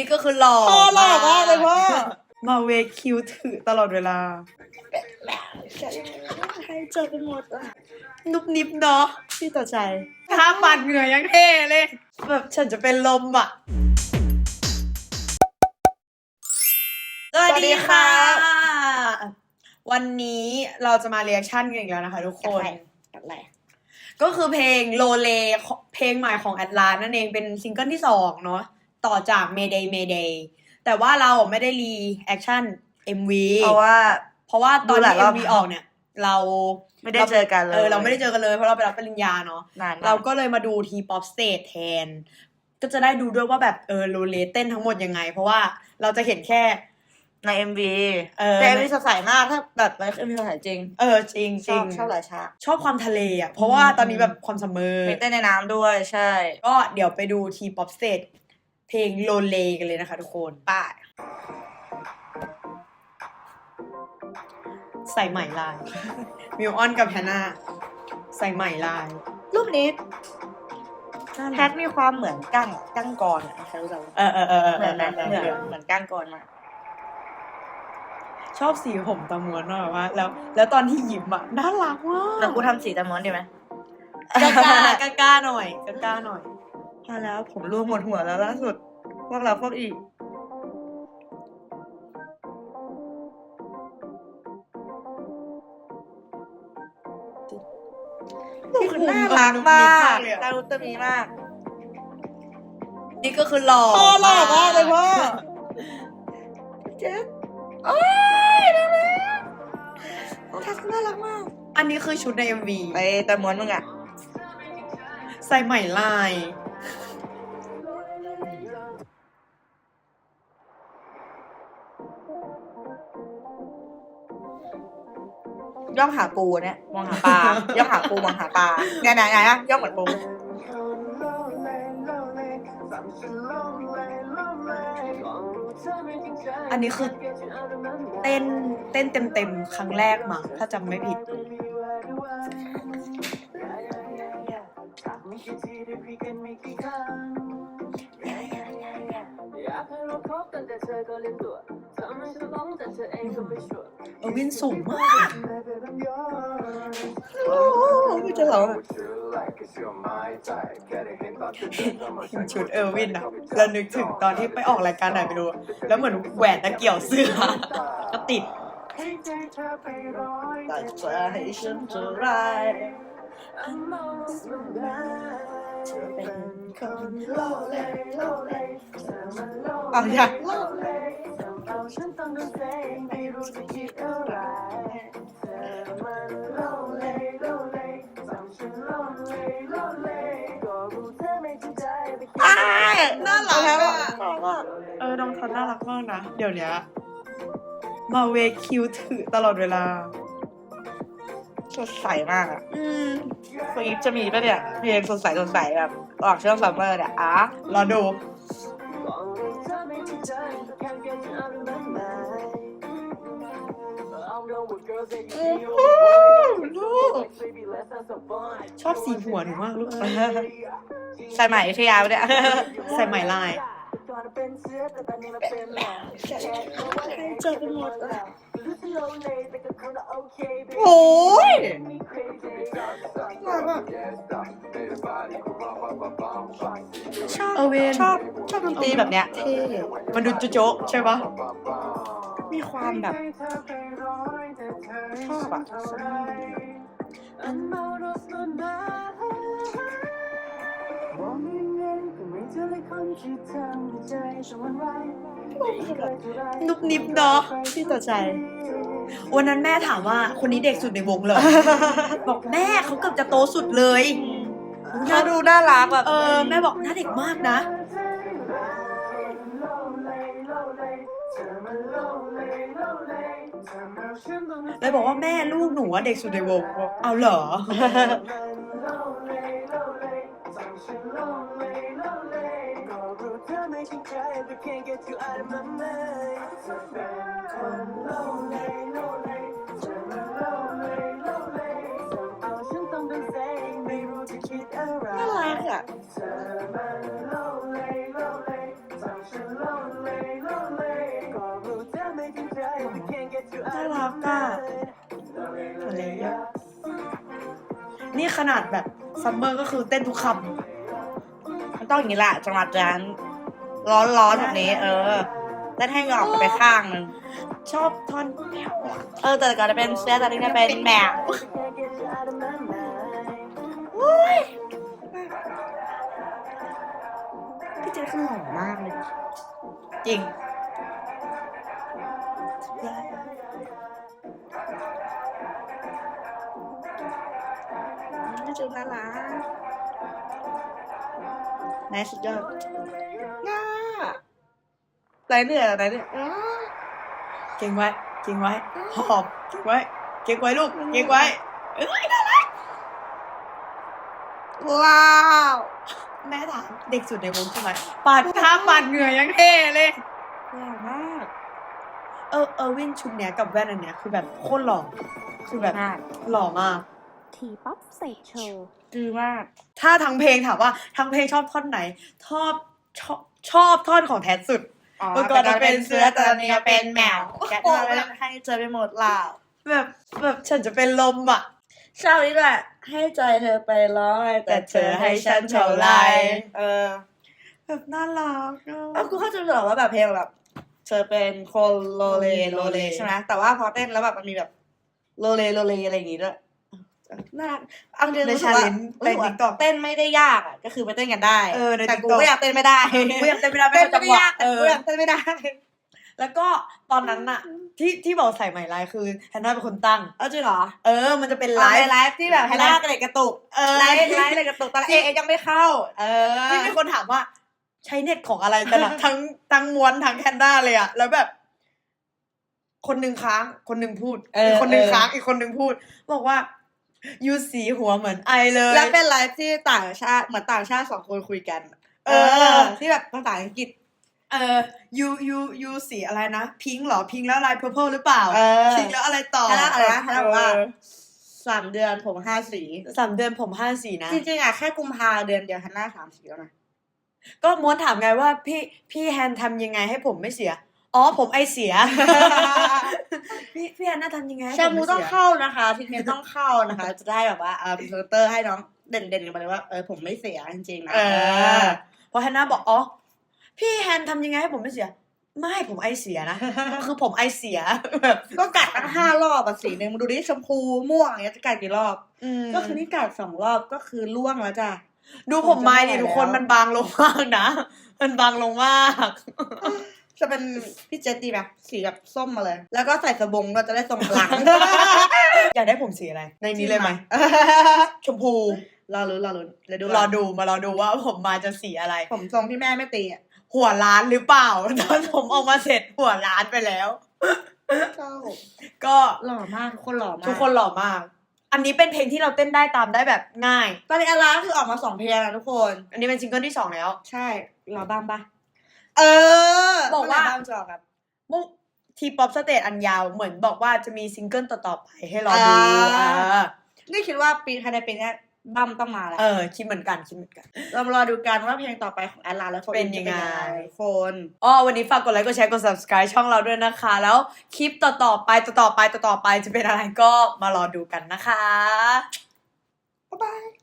นี่ก็คือหล่อพ่อหล่อมากเลยพ่อ มาเวคิวถือตลอดเวลาให้เจอไปหมดอะนุบนิบเนาะพี่ต่อใจท่าปัดเหงื่อยังเท่เลย แบบฉันจะเป็นลมอะสวัสดีค่ะ วันนี้เราจะมาเรีแอคชั่นกันอีกแล้วนะคะทุกคนอะไรก็คือเพลงโลเลเพลงใหม่ของแอดลานนั่นเองเป็นซิงเกิลที่สองเนาะ ต่อจาก Mayday Mayday แต่ว่าเราไม่ได้รีแอคชั่น MV เพราะว่า เพราะว่าตอนดูหลาที่ยรอบ MV ออกเนี่ย เราไม่ได้เจอกันเลยเออเราไม่ได้เจอกันเลยเพราะเราไปรับปริญญาเนาะนานมเราก็เลยมาดูทีป๊อปสเต e แทน ก็จะได้ดูด้วยว่าแบบเออโลเลเต้นทั้งหมดยังไง เพราะว่าเราจะเห็นแค่ใน MV เออแต่ MV สดใสมากถ้าแบบใน MV สดใสจริง เออจริงชจริอบงชอบหลายฉากชอบความทะเลอะเพราะว่าตอนนี้แบบความซัมเมอร์มีเต้นในน้ำด้วยใช่ ก็เดี๋ยวไปดูทีป๊อปสเต e เพลงโลเลกันเลยนะคะทุกคนป้ายใส่ใหม่ลาย มิวออนกับแฮนนาใส่ใหม่ลาย รูปนี้แพทมีความเหมือนกั้งอะกั้งกรอะใครรู้จักเออเออเออเออเหมือนไหมเออเหมือนเออเหมือนกั้งกรมากชอบสีผมตะมวนมากแบบว่า แล้ว แล้วตอนที่หยิบอะน่ารักมากแล้วกูทำสีตะม้วนดีไหมกล้ากล้ากล้ากล้าหน่อยกล้ากล้าหน่อยพอแล้วผมรูปหมดหัวแล้วล่าสุด พวกเราพวกอีกที่คือคุมน่ารักมากเลยอะตาลุตมีมาก นี่ก็คือหล่อพ่อหล่อมากเลยพ่อเจ๊โอ้ยน่ารักทักน่ารักมากอันนี้คือชุดใน MV ไอ้ตะม้วนมึงอะใส่ใหม่ลาย ย่องหาปูเนี่ยมองหาปลาย่องหาปูมองหาปลาเนี่ยไหนไหนอะย่องเหมือนปู อันนี้คือเต้นเต้นเต็มเต็มๆครั้งแรกมั้งถ้าจำไม่ผิด กันแต่เธอก็เล่นตัวทำให้ฉันหลงแต่เธอเองก็ไม่ชัวร์เออวินสูงมากโอ้ไม่จะหรอเห็นชุดเออร์วินอะแล้วนึกถึงตอนที่ไปออกรายการไหนไม่รู้ แล้วเหมือนแหวนตะเกี่ยวเสื้อก็ติดแต่ให้ฉันจะร้าย เธอเป็นคนโลเลโลเลเอาอย่าเอาฉันต้องดนเซไม่รู้จะคิดอะไรเธอมันโลเลโลเลทำฉันโลเลโลเลก็รู้เธอไม่จริงใจแต่คิดอ้ายน่ารักอะน่ารักเออน้องเขาน่ารักมากนะ เดี๋ยวเนี้ยมาเวคิวถือตลอดเวลา ดใสมากอะอืมสอีฟจะมีปะเนี่ย เพลงสดใสสดใสแบบออกช่วงซัมเมอร์เนี่ยอะรอดูก็รู้เธอไม่จริงใจแต่แค่เกิดจะเอาเรื่องนั้นมา I'm done with girls that you see โอ้โหลูก baby let's have some fun ชอบสีหัวหนูมากลูกใส่ใหม่อยุธยาปะเนี่ยใส่ใหม่ลายก่อนเป็นเสื้อแต่ตอนนี้มันเป็นแหละให้เจอไปหมดอะรู้สึก โลเลยแต่ก็คงจะโอเคโอ้ยมี crazy น่ารักชอบเออเวนชอบชอบดนตรีแบบเนี้ย เท่มันดูโจ๊ะๆใช่ปะมีความแบบชอบอะอันเมารถสุดมาบอกยังไงก็ไม่เจอเลยคนที่ทำให้ใจฉันหวั่นไหว นุบนิบเนาะพี่ต่อใจวันนั้นแม่ถามว่าคนนี้เด็กสุดในวงเลย บอกแม่เขาเกือบจะโตสุดเลยเขาดูน่ารักแบบเออแม่บอกหน้าเด็กมากนะเลยบอกว่าแม่ลูกหนูอะเด็กสุดในวงบอกเอาเหรอ น่ารักอะฉัน lonely lonely ก็รู้เธอไม่จริงใจ I can't get you out น่า of รั my กอะ mind อะไรเงี้ยนี่ขนาดแบบ ซัมเมอร์ก็คือเต้นทุกคมันต้องอย่างนี้แหละจังหวะนั้น ร้อนร้อนๆแบบนี้ เออเต้นให้หยอกไปข้างหนึงำชอบท่อนแมวอะเออแต่ก่อนจะเป็นเสื้อตอนนี้จะเป็นแมว I can't get you out of my mind อุ้ยพี่เจนคือหล่อมากเลย จริง จนน่ารักนายสุดยอดง่าไรเหนื่อยอะไรเนี่ยอ้าเก่งไว้ เก่งไว้ หอบ เก่งไว้ เก่งไว้ลูก เก่งไว้ เอ้ยน่ารักว้าว แม่ถามเด็กสุดในวงใช่ไหมปาดข้ามปาดเหงื่อยังเท่เลยหล่อมาก เออ เออวินชุดเนี้ยกับแว่นอันเนี้ยคือแบบโคตรหล่อ คือแบบมากหล่อมาก ทีป๊อปเสกโชว์ดีมาก ถ้าทั้งเพลงถามว่าทั้งเพลงชอบท่อนไหนชอบชอบชอบท่อนของแทสสุดอ๋อเมื่อก่อนจะเป็นเสือแต่ตอนนี้เป็นแมว แกะมาแล้วให้เจอไปหมดล่าแบบแบบฉันจะเป็นลมอะเช้านี้แหละ ให้ใจเธอไปร้อยแต่เธอให้ฉันเท่าไรเออ แบบน่ารักอะเออกูเข้าใจตลอดว่าแบบเพลงแบบเธอเป็นคนโลเลโลเลใช่ไหมแต่ว่าพอเต้นแล้วแบบมันมีแบบโลเลโลเลอะไรอย่างงี้ด้วย น่ารักเอาจริงๆในรู้สึชากเลว่านในรู้สึกว่าติ๊กต็อกเต้นไม่ได้ยากอะก็คือไปเต้นกันได้เออในแต่กู TikTok ก็อยากเต้นไม่ได้กูยังเต้นไม่ได้ไม่เต้นเข้าไม่จังหวะได้ยากแต่เอกูออยากเต้นไม่ได้ แล้วก็ตอนนั้นอะที่ที่บอกใส่ไหมลายคือแฮนนาเป็นคนตั้ง เอาจริงเหรอเออ มันจะเป็นไลไลฟ์ฟ์ ไลฟ์ที่แบบให้หน้ากระเดกกระตุกเออไลฟ์ไลฟ์เลยกระตุกตอนแรกเอยังไม่เข้า เออ ที่มีคนถามว่า ใช้เน็ตของอะไรกันอะทั้งทั้งม้วนทั้งแคนด้าเลยอะแล้วแบบ คนหนึ่งค้าง คนหนึ่งพูดเอออีกคนหนึ่งเออ ค้างอีกคนหนึ่งพูด บอกว่า ยูสีหัวเหมือนไอเลยแล้วเป็นไลฟ์ที่ต่างชาติเหมือนต่างชาติสองคนคุยกัน เอเอออที่แบบภาษาอังกฤษ เออยูยูยูสีอะไรนะ พิงค์เหรอพิงค์แล้วอะไรเพอร์เพลหรือเปล่าเออพิงค์แล้วอะไรต่อฮาน่าอะไรนะฮาน่าบอกว่าเออสามเดือนผมห้าสีสามเดือนผมห้าสีนะ จริงๆอะแค่กุมภาเดือนเดียวฮันน่าสามสีแล้วนะก็ม้วนถามไงว่าพี่พี่แฮนทำยังไงให้ผมไม่เสีย อ๋อผมไอเสีย พี่พี่แฮนน่าทำยังไงให้ชาผมมูไม่ต้องเสียเข้านะคะทีนี้ต้องเข้านะคะ จะได้แบบว่าเออพรีเซนเตอร์ให้น้องเด่นๆกันไปเลยว่าเออผมไม่เสียจริงๆนะเออเพราะแฮนน่าบอกอ๋อพี่แฮนทำยังไงให้ผมไม่เสียไม่ผมไอเสียนะ คือผมไอเสียแบบก็กัดตั้งห้ารอบอะสีหนึ่งมาดูดิชมพูม่วงอย่างเงี้ยจะกัดกี่รอบมก็คือนี่กัดสองรอบก็คือล่วงแล้วจ้ะดูผมไม้ดิผมจะไม่ไหวทุกคนแล้วมันบางลงมากนะ มันบางลงมาก จะเป็นพี่เจตดีไหมสีแบบส้มมาเลย แล้วก็ใส่สบงก็จะได้ทรงหลัง อยากได้ผมสีอะไรในนี้เลยไหมชมพูรอรุ้นรอรุ้นเดี๋ยวดูรอดูมารอดูว่าผมมาจะสีอะไร ผมทรงที่แม่ไม่ตีอะหัวล้านหรือเปล่าตอนผมออกมาเสร็จหัวล้านไปแล้ว ก็หล่อมากทุกคนหล่อมากทุกคนหล่อมาก อันนี้เป็นเพลงที่เราเต้นได้ตามได้แบบง่าย ตอนนี้อาราคือออกมาสองเพลงแล้วทุกคน อันนี้เป็นซิงเกิลที่สองแล้ว ใช่รอบ้างปะ เออบอกว่าเมื่ไหร่บ้างจะออกครับมุกทีป๊อปสเตจอันยาวเหมือนบอกว่าจะมีซิงเกิลต่อๆไปให้รอดูอ่าเออนี่คิดว่าปีภายในปีเนี้ยบัมต้องมาแล้ว เออ คิดเหมือนกัน คิดเหมือนกัน เรามารอดูกันว่าเพลงต่อไปของแอดลาและโฟเป็นยังไงทุกคนอ๋อวันนี้ฝากกดไลค์ กดแชร์ กด subscribe ช่องเราด้วยนะคะ แล้วคลิปต่อๆไป ต่อๆไป ต่อๆไป จะเป็นอะไรก็มารอดูกันนะคะ บ๊ายบาย